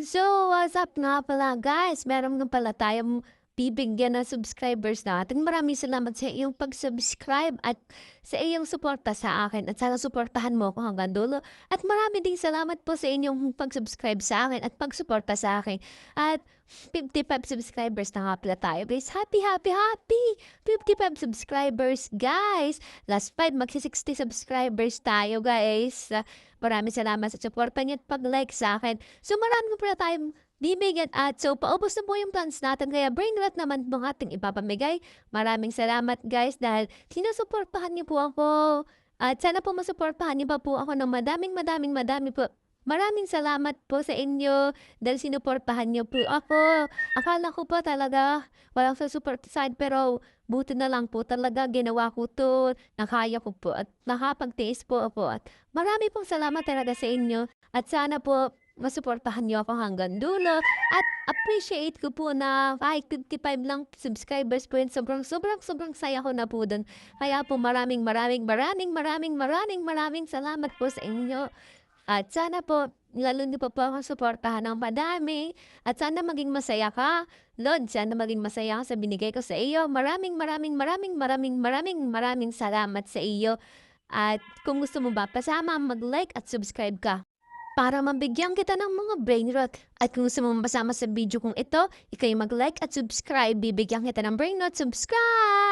So, what's up nga pala guys? Meron nga pala tayong bibigyan ng subscribers natin. Maraming salamat sa iyong pag-subscribe at sa iyong suporta sa akin. At sana suportahan mo ako hanggang dulo. At marami ding salamat po sa inyong pag-subscribe sa akin at pag-suporta sa akin. At 55 subscribers na nga pala tayo guys. Happy, happy, happy! 55 subscribers guys! Last 5, magsi-60 subscribers tayo guys. Maraming salamat sa suporta niyo at pag-like sa akin. So marami pala tayong bibigyan at so paubos na po yung plans natin kaya brain rot naman po ating ipapamigay. Maraming salamat guys dahil sinusuportahan niyo po ako. At sana po masuportahan niyo pa po ako ng madaming madaming madami po. Maraming salamat po sa inyo dahil sinuportahan niyo po ako. Akala ko po talaga walang support side pero buti na lang po talaga ginawa ko to. Nakaya ko po at nakapagtiis po ako at marami pong salamat talaga sa inyo at sana po masuportahan niyo ako hanggang dulo at appreciate ko po na kahit 55 lang subscribers po yun. Sobrang sobrang sobrang saya ko na po doon. Kaya po maraming maraming maraming maraming maraming maraming salamat po sa inyo. At sana po lalo niyo pa po akong suportahan ng madami. At sana maging masaya ka. Lord, sana maging masaya ka sa binigay ko sa iyo. Maraming maraming maraming maraming maraming maraming salamat sa iyo. At kung gusto mo ba, pasama mag-like at subscribe ka para mabigyan kita ng mga brain rot. At kung gusto mo masama sa video kong ito, ikay mag-like at subscribe. Bibigyan kita ng brain rot. Subscribe!